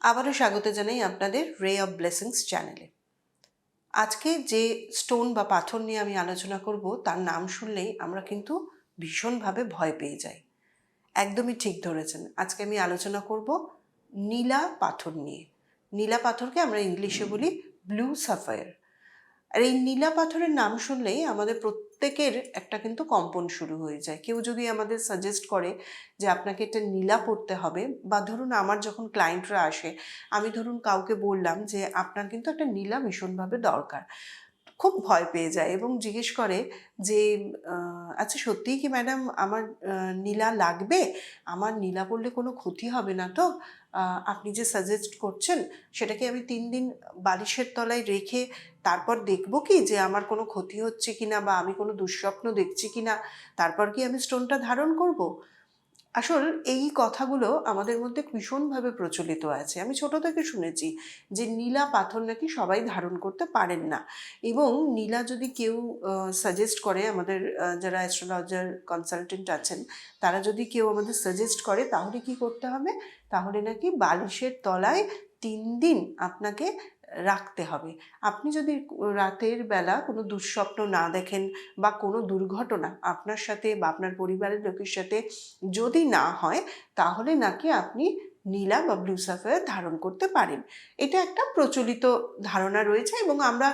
আবারও স্বাগত জানাই আপনাদের রে অফ ব্লেসিংস চ্যানেলে আজকে যে স্টোন বা পাথর নিয়ে আমি আলোচনা করব, তার নাম শুনলেই আমরা কিন্তু ভীষণভাবে ভয় পেয়ে যাই। একদমই ঠিক ধরেছেন। আজকে আমি আলোচনা করব নীলা পাথর নিয়ে। নীলা পাথরকে আমরা ইংলিশে বলি ব্লু সাফায়ার আর এই নীলা পাথরের নাম শুনলেই আমাদের প্রত্যেকের একটা কিন্তু কম্পন শুরু হয়ে যায়। কেউ যদি আমাদের সাজেস্ট করে যে আপনাকে এটা নীলা পড়তে হবে বা ধরুন আমার যখন ক্লায়েন্টরা আসে, আমি ধরুন কাউকে বললাম যে আপনার কিন্তু একটা নীলা ভীষণভাবে দরকার। খুব ভয় পেয়ে যায় এবং জিজ্ঞেস করে যে আচ্ছা সত্যিই কি ম্যাডাম আমার নীলা লাগবে? আমার নীলা পড়লে কোনো ক্ষতি হবে না তো? আপনি যে সাজেস্ট করছেন সেটাকে আমি তিন দিন বালিশের তলায় রেখে তারপর দেখব কি যে আমার কোনো ক্ষতি হচ্ছে কিনা বা আমি কোনো দুঃস্বপ্ন দেখছি কিনা? তারপর কি আমি স্টোনটা ধারণ করব? আসল এই কথাগুলো আমাদের মধ্যে ভীষণভাবে প্রচলিত আছে। আমি ছোট থেকে শুনেছি যে নীলা পাথর নাকি সবাই ধারণ করতে পারেন না। এবং নীলা যদি কেউ সাজেস্ট করে, আমাদের যারা অ্যাস্ট্রোলজার কনসালটেন্ট আছেন, তারা যদি কেউ আমাদের সাজেস্ট করে, তাহলে কি করতে হবে? তাহলে নাকি বালিশের তলায় তিন দিন আপনাকে রাখতে হবে। আপনি যদি রাতের বেলা কোনো দুঃস্বপ্ন না দেখেন বা কোনো দুর্ঘটনা আপনার সাথে বা আপনার পরিবারের লোকের সাথে যদি না হয়, তাহলে নাকি আপনি নীলা বা ব্লু সাফায়ার ধারণ করতে পারেন। এটা একটা প্রচলিত ধারণা রয়েছে এবং আমরা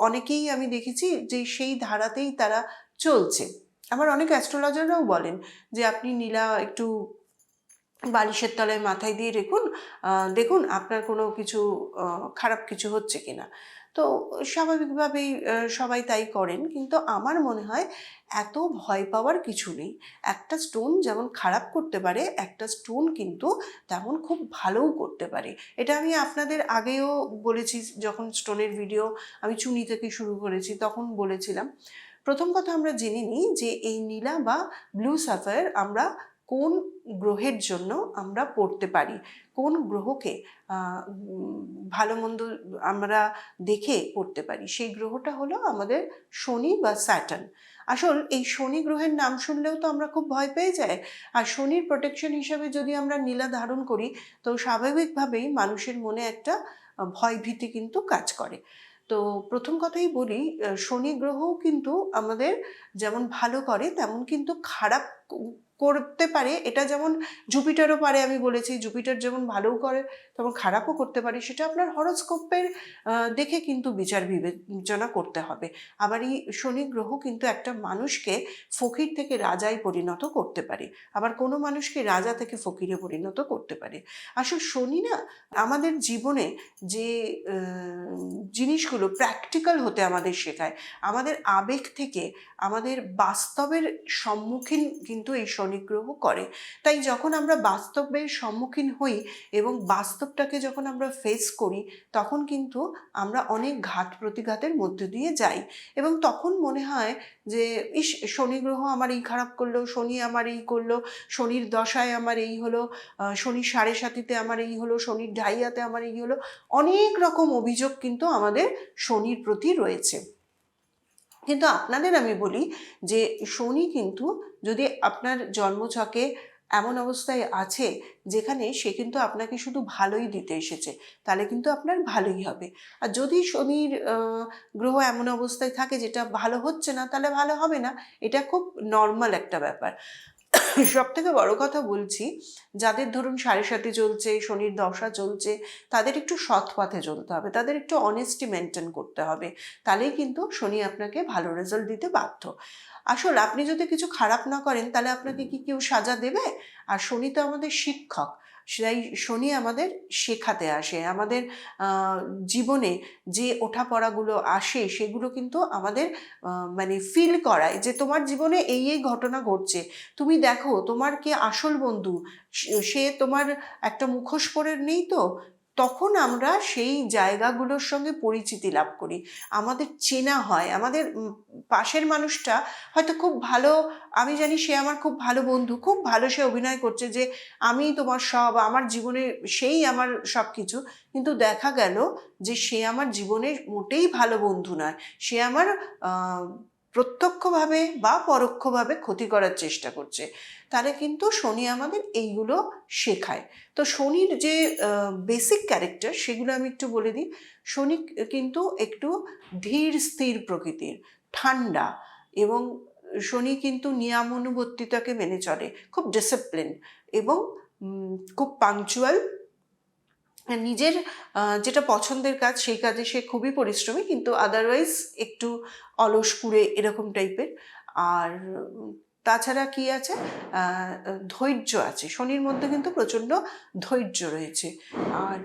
অনেকেই আমি দেখেছি যে সেই ধারাতেই তারা চলছে। আবার অনেক অ্যাস্ট্রোলজাররাও বলেন যে আপনি নীলা একটু বালিশের তলায় মাথায় দিয়ে রেখুন দেখুন আপনার কোনো কিছু খারাপ কিছু হচ্ছে কি না। তো স্বাভাবিকভাবেই সবাই তাই করেন, কিন্তু আমার মনে হয় এত ভয় পাওয়ার কিছু নেই। একটা স্টোন যেমন খারাপ করতে পারে, একটা স্টোন কিন্তু তেমন খুব ভালোও করতে পারে। এটা আমি আপনাদের আগেও বলেছি, যখন স্টোনের ভিডিও আমি চুনি থেকে শুরু করেছি, তখন বলেছিলাম। প্রথম কথা আমরা জেনে নিই যে এই নীলা বা ব্লু সাফায়ার আমরা কোন গ্রহের জন্য আমরা পড়তে পারি? কোন গ্রহকে ভালো মন্দ আমরা দেখে পড়তে পারি? সেই গ্রহটা হলো আমাদের শনি বা স্যাটার্ন। আসল এই শনি গ্রহের নাম শুনলেও তো আমরা খুব ভয় পেয়ে যাই। আর শনির প্রোটেকশন হিসাবে যদি আমরা নীলা ধারণ করি তো স্বাভাবিকভাবেই মানুষের মনে একটা আহ, ভয় ভীতি কিন্তু কাজ করে। তো প্রথম কথাই বলি শনি গ্রহও কিন্তু আমাদের যেমন ভালো করে তেমন কিন্তু খারাপ করতে পারে। এটা যেমন জুপিটারও পারে, আমি বলেছি। জুপিটার যেমন ভালোও করে, তেমন খারাপও করতে পারে। সেটা আপনার হরোস্কোপের দেখে কিন্তু বিচার বিবেচনা করতে হবে। আবার এই শনি গ্রহ কিন্তু একটা মানুষকে ফকির থেকে রাজায় পরিণত করতে পারে। আবার কোনো মানুষকে রাজা থেকে ফকিরে পরিণত করতে পারে। আসলে শনি না, আমাদের জীবনে যে জিনিসগুলো প্র্যাকটিক্যাল হতে আমাদের শেখায়, আমাদের আবেগ থেকে আমাদের বাস্তবের সম্মুখীন কিন্তু এই শনি গ্রহ করে। তাই যখন আমরা বাস্তবের সম্মুখীন হই এবং বাস্তবটাকে যখন আমরা ফেস করি, তখন কিন্তু আমরা অনেক ঘাত প্রতিঘাতের মধ্যে দিয়ে যাই। এবং তখন মনে হয় যে, ইস শনি গ্রহ আমার এই খারাপ করল, শনি আমার এই করল, শনির দশায় আমার এই হলো শনি সাড়ে সাতিতে আমার এই হলো, শনির ঢাইয়াতে আমার এই হলো। অনেক রকম অভিযোগ কিন্তু আমাদের শনির প্রতি রয়েছে। কিন্তু আপনাদের আমি বলি যে শনি কিন্তু যদি আপনার জন্মছকে এমন অবস্থায় আছে যেখানে সে কিন্তু আপনাকে শুধু ভালোই দিতে এসেছে, তাহলে কিন্তু আপনার ভালোই হবে। আর যদি শনির গ্রহ এমন অবস্থায় থাকে যেটা ভালো হচ্ছে না, তাহলে ভালো হবে না। এটা খুব নর্মাল একটা ব্যাপার। সব থেকে বড় কথা বলছি, যাদের ধরুন সাড়ে সাথে চলছে, শনির দশা চলছে, তাদের একটু সৎ পথে চলতে হবে, তাদের একটু অনেস্টি মেনটেন করতে হবে, তাহলেই কিন্তু শনি আপনাকে ভালো রেজাল্ট দিতে বাধ্য। আসলে, আপনি যদি কিছু খারাপ না করেন, তাহলে আপনাকে কি কেউ সাজা দেবে? আর শনি তো আমাদের শিক্ষক সেই শনি আমাদের, শেখাতে আসে। আমাদের জীবনে যে ওঠাপড়াগুলো আসে, সেগুলো কিন্তু আমাদের মানে ফিল করায় যে তোমার জীবনে এই এই ঘটনা ঘটছে। তুমি দেখো, তোমার কে আসল বন্ধু? সে- সে তোমার একটা মুখোশ পরে নেই তো? তখন আমরা সেই জায়গাগুলোর সঙ্গে পরিচিতি লাভ করি। আমাদের চেনা হয়, আমাদের পাশের মানুষটা হয়তো খুব ভালো, আমি জানি সে আমার খুব ভালো বন্ধু, খুব ভালো সে অভিনয় করছে যে আমি তোমার সব, আমার জীবনে সেই আমার সব কিছু কিন্তু দেখা গেল যে সে আমার জীবনে মোটেই ভালো বন্ধু নয়। সে আমার প্রত্যক্ষভাবে বা পরোক্ষভাবে ক্ষতি করার চেষ্টা করছে। তাহলে কিন্তু শনি আমাদের এইগুলো শেখায়। তো শনির যে বেসিক ক্যারেক্টার সেগুলো আমি একটু বলে দিই। শনি কিন্তু একটু ধীর, স্থির প্রকৃতির, ঠান্ডা এবং শনি কিন্তু নিয়মানুবর্তিতাকে মেনে চলে, খুব ডিসিপ্লিন এবং খুব পাংচুয়াল নিজের যেটা পছন্দের কাজ, সেই কাজে সে খুবই পরিশ্রমী, কিন্তু আদারওয়াইজ একটু অলস কুড়ে এরকম টাইপের আর তাছাড়া কি আছে? ধৈর্য আছে। শনির মধ্যে কিন্তু প্রচণ্ড ধৈর্য রয়েছে। আর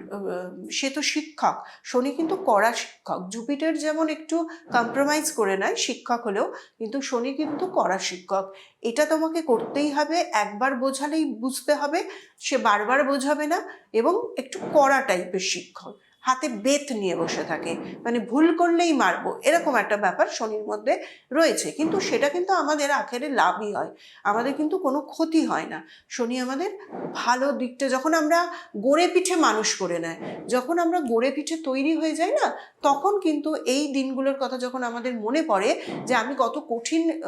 সে তো শিক্ষক। শনি কিন্তু কড়া শিক্ষক। জুপিটার যেমন একটু কম্প্রোমাইজ করে নেয়, শিক্ষক হলেও, কিন্তু শনি কিন্তু কড়া শিক্ষক। এটা তোমাকে করতেই হবে। একবার বোঝালেই বুঝতে হবে। সে বারবার বোঝাবে না এবং একটু কড়া টাইপের শিক্ষক। হাতে বেত নিয়ে বসে থাকে। মানে ভুল করলেই মারবো। এরকম একটা ব্যাপার শনির মধ্যে রয়েছে। কিন্তু সেটা কিন্তু আমাদের আখেরে লাভই হয়। আমাদের কিন্তু কোনো ক্ষতি হয় না। শনি আমাদের ভালো দিকটা যখন আমরা গড়ে পিঠে মানুষ করে নেয়, যখন আমরা গড়ে পিঠে তৈরি হয়ে যাই না, তখন কিন্তু এই দিনগুলোর কথা যখন আমাদের মনে পড়ে যে আমি কত কঠিন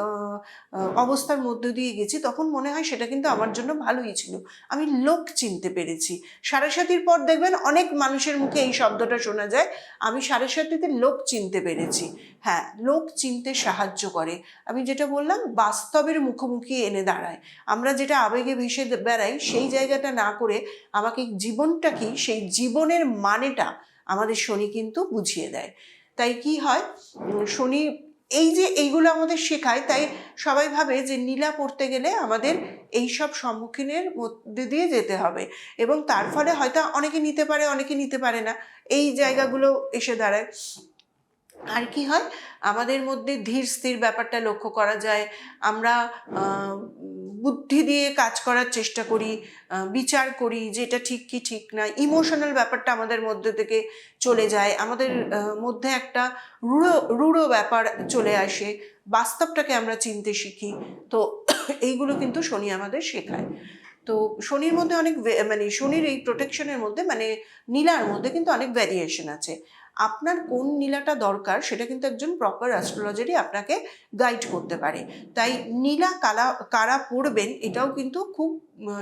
অবস্থার মধ্য দিয়ে গেছি, তখন মনে হয় সেটা কিন্তু আমার জন্য ভালোই ছিল। আমি লোক চিনতে পেরেছি। সাড়ে পর দেখবেন অনেক মানুষের মুখে এই শব্দটা শোনা যায়, আমি সাড়ে সাতটিতে লোক চিনতে পেরেছি। হ্যাঁ লোক চিনতে সাহায্য করে। আমি যেটা বললাম, বাস্তবের মুখোমুখি এনে দাঁড়ায়। আমরা যেটা আবেগে ভেসে বেড়াই, সেই জায়গাটা না করে আমাকে জীবনটা কি, সেই জীবনের মানেটা আমাদের শনি কিন্তু বুঝিয়ে দেয়। তাই কি হয় শনি এই যে এইগুলো আমাদের শেখায়, তাই সবাই ভাবে যে নীলা পড়তে গেলে আমাদের এই সব সম্মুখীনের মধ্যে দিয়ে যেতে হবে। এবং তার ফলে হয়তো অনেকে নিতে পারে, অনেকে নিতে পারে না। এই জায়গাগুলো এসে দাঁড়ায়। আর কি হয়? আমাদের মধ্যে ধীর স্থির ব্যাপারটা লক্ষ্য করা যায়। আমরা বুদ্ধি দিয়ে কাজ করার চেষ্টা করি বিচার করি যে এটা ঠিক কি ঠিক না। ইমোশনাল ব্যাপারটা আমাদের মধ্যে থেকে চলে যায়। আমাদের মধ্যে একটা রূঢ় রূঢ় ব্যাপার চলে আসে। বাস্তবটাকে আমরা চিনতে শিখি। তো এইগুলো কিন্তু শনি আমাদের শেখায়। তো শনির মধ্যে অনেক মানে শনির এই প্রোটেকশনের মধ্যে মানে নীলার মধ্যে কিন্তু অনেক ভ্যারিয়েশন আছে। আপনার কোন নীলাটা দরকার সেটা কিন্তু একজন প্রপার অ্যাস্ট্রোলজারই আপনাকে গাইড করতে পারে। তাই নীলা কালা, কারা পড়বেন এটাও কিন্তু খুব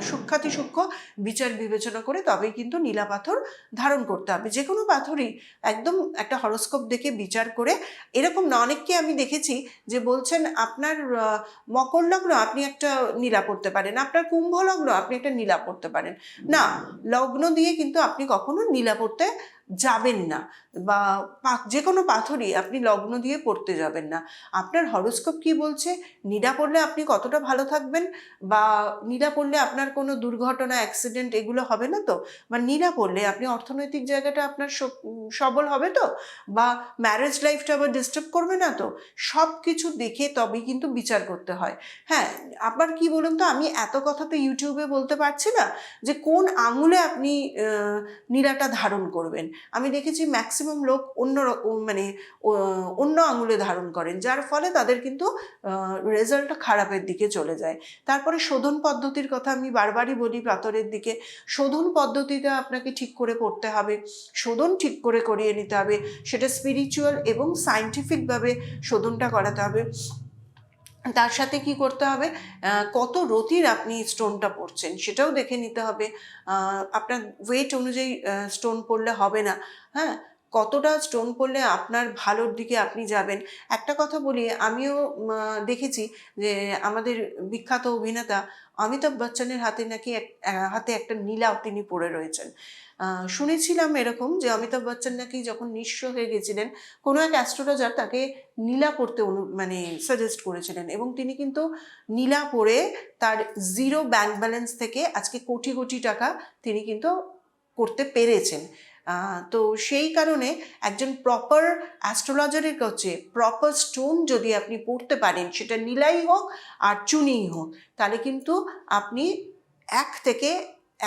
সূক্ষাতি সূক্ষ্ম বিচার বিবেচনা করে তবেই কিন্তু নীলা পাথর ধারণ করতে হবে। যে কোনো পাথরই একদম একটা হরস্কোপ দেখে বিচার করে। এরকম না, অনেককে আমি দেখেছি যে বলছেন, আপনার মকর লগ্ন আপনি একটা নীলা পড়তে পারেন, আপনার কুম্ভ লগ্ন আপনি একটা নীলা পড়তে পারেন। না, লগ্ন দিয়ে কিন্তু আপনি কখনো নীলা পড়তে যাবেন না। বা যে কোনো পাথরই আপনি লগ্ন দিয়ে পড়তে যাবেন না। আপনার হরোস্কোপ কি বলছে? নীলা পড়লে আপনি কতটা ভালো থাকবেন? বা নীলা পড়লে আপনার কোনো দুর্ঘটনা অ্যাক্সিডেন্ট এগুলো হবে না তো? বা নীলা পড়লে আপনি অর্থনৈতিক জায়গাটা আপনার সবল হবে তো? বা ম্যারেজ লাইফটা আবার ডিস্টার্ব করবে না তো? সব কিছু দেখে তবেই কিন্তু বিচার করতে হয়। হ্যাঁ আবার কি বলুন তো? আমি এত কথা তো ইউটিউবে বলতে পারছি না যে কোন আঙুলে আপনি নিরাটা ধারণ করবেন। আমি দেখেছি ম্যাক্সিমাম লোক অন্য মানে অন্য আঙুলে ধারণ করেন, যার ফলে তাদের কিন্তু রেজাল্টটা খারাপের দিকে চলে যায়। তারপরে শোধন পদ্ধতির কথা আমি বারবারই বলি পাথরের দিকে। শোধন পদ্ধতিটা আপনাকে ঠিক করে করতে হবে। শোধন ঠিক করে করিয়ে নিতে হবে। সেটা স্পিরিচুয়াল এবং সায়েন্টিফিকভাবে শোধনটা করাতে হবে। তার সাথে কি করতে হবে? কত রতির আপনি স্টোনটা পড়ছেন সেটাও দেখে নিতে হবে। আপনার ওয়েট অনুযায়ী স্টোন পড়লে হবে না। হ্যাঁ? কতটা স্টোন পড়লে আপনার ভালোর দিকে আপনি যাবেন? একটা কথা বলি, আমিও দেখেছি যে আমাদের বিখ্যাত অভিনেতা অমিতাভ বচ্চনের হাতে নাকি এক- হাতে একটা নীলা তিনি পড়ে রয়েছেন। শুনেছিলাম এরকম যে অমিতাভ বচ্চন নাকি যখন নিঃস্ব হয়ে গেছিলেন, কোনো এক অ্যাস্ট্রোলজার তাকে নীলা পড়তে মানে সাজেস্ট করেছিলেন এবং তিনি কিন্তু নীলা পড়ে তার জিরো ব্যাংক ব্যালেন্স থেকে আজকে কোটি কোটি টাকা তিনি কিন্তু করতে পেরেছেন। তো সেই কারণে একজন প্রপার অ্যাস্ট্রোলজারের কাছে প্রপার স্টোন যদি আপনি পড়তে পারেন, সেটা নীলাই হোক আর চুনিই হোক, তাহলে কিন্তু আপনি এক থেকে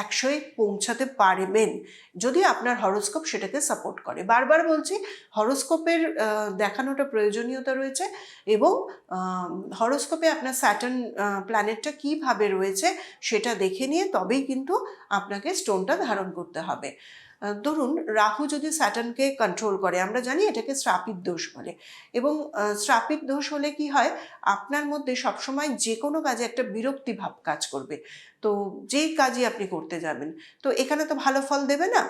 একশোয় পৌঁছাতে পারবেন। যদি আপনার হরোস্কোপ সেটাকে সাপোর্ট করে। বারবার বলছি হরোস্কোপের দেখানোটা প্রয়োজনীয়তা রয়েছে এবং হরোস্কোপে আপনার স্যাটার্ন প্ল্যানেটটা কীভাবে রয়েছে সেটা দেখে নিয়ে তবেই কিন্তু আপনাকে স্টোনটা ধারণ করতে হবে। ধরুন রাহু যদি স্যাটার্নকে কন্ট্রোল করে, আমরা জানি এটাকে শ্রাপিত দোষ বলে। এবং শ্রাপিত দোষ হলে কি হয়? আপনার মধ্যে সবসময় যে কোনো কাজে একটা বিরক্তি ভাব কাজ করবে। তো যেই কাজই আপনি করতে যাবেন, তো এখানে তো ভালো ফল দেবে না।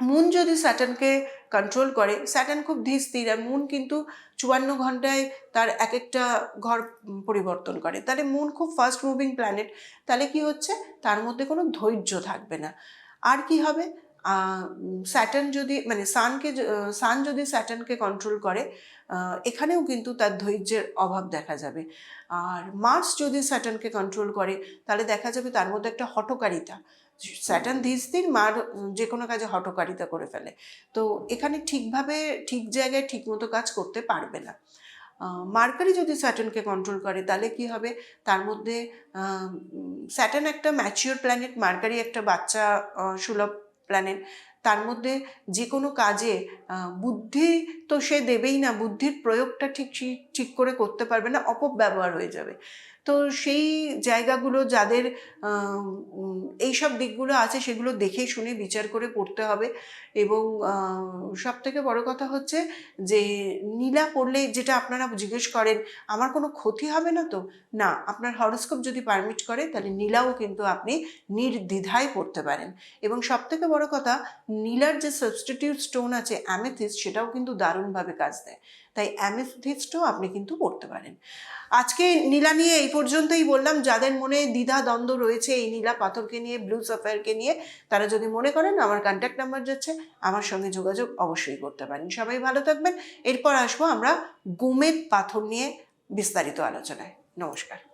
মুন যদি স্যাটার্নকে কন্ট্রোল করে, স্যাটার্ন খুব ধীর স্থির আর মুন কিন্তু চুয়ান্ন ঘন্টায় তার এক একটা ঘর পরিবর্তন করে। তাহলে মুন খুব ফাস্ট মুভিং প্ল্যানেট তাহলে কি হচ্ছে? তার মধ্যে কোনো ধৈর্য থাকবে না। আর কি হবে? স্যাটার্ন যদি মানে সানকে সান যদি স্যাটার্নকে কন্ট্রোল করে এখানেও কিন্তু তার ধৈর্যের অভাব দেখা যাবে। আর মার্স যদি স্যাটার্নকে কন্ট্রোল করে, তাহলে দেখা যাবে তার মধ্যে একটা হটকারিতা স্যাটার্ন ধীর মার যে কোনো কাজে হটকারিতা করে ফেলে। তো এখানে ঠিকভাবে, ঠিক জায়গায় ঠিকমতো কাজ করতে পারবে না। মার্কারি যদি স্যাটার্নকে কন্ট্রোল করে, তাহলে কি হবে? তার মধ্যে স্যাটার্ন একটা ম্যাচিওর প্ল্যানেট মার্কারি একটা বাচ্চা সুলভ প্ল্যানেট তার মধ্যে যে কোনো কাজে বুদ্ধি তো সে দেবেই না, বুদ্ধির প্রয়োগটা ঠিক- ঠিক করে করতে পারবে না, অপব্যবহার হয়ে যাবে। তো সেই জায়গাগুলো যাদের এইসব দিকগুলো আছে সেগুলো দেখে শুনে বিচার করে পড়তে হবে। এবং সব থেকে বড় কথা হচ্ছে যে, নীলা পড়লে যেটা আপনারা জিজ্ঞেস করেন, আমার কোনো ক্ষতি হবে না তো? না, আপনার হরোস্কোপ যদি পারমিট করে, তাহলে নীলাও কিন্তু আপনি নির্দ্বিধায় পড়তে পারেন। এবং সব থেকে বড় কথা, নীলার যে সাবস্টিটিউট স্টোন আছে অ্যামেথিস্ট সেটাও কিন্তু দারুণভাবে কাজ দেয়। তাই অ্যামেথিস্টও আপনি কিন্তু করতে পারেন। আজকে নীলা নিয়ে এই পর্যন্তই বললাম, যাদের মনে দ্বিধা দ্বন্দ্ব রয়েছে এই নীলা পাথরকে নিয়ে, ব্লু সাফায়ারকে নিয়ে, তারা যদি মনে করেন আমার কন্ট্যাক্ট নাম্বার যাচ্ছে, আমার সঙ্গে যোগাযোগ অবশ্যই করতে পারেন। সবাই ভালো থাকবেন। এরপর আসব আমরা গুমের পাথর নিয়ে বিস্তারিত আলোচনায়। নমস্কার।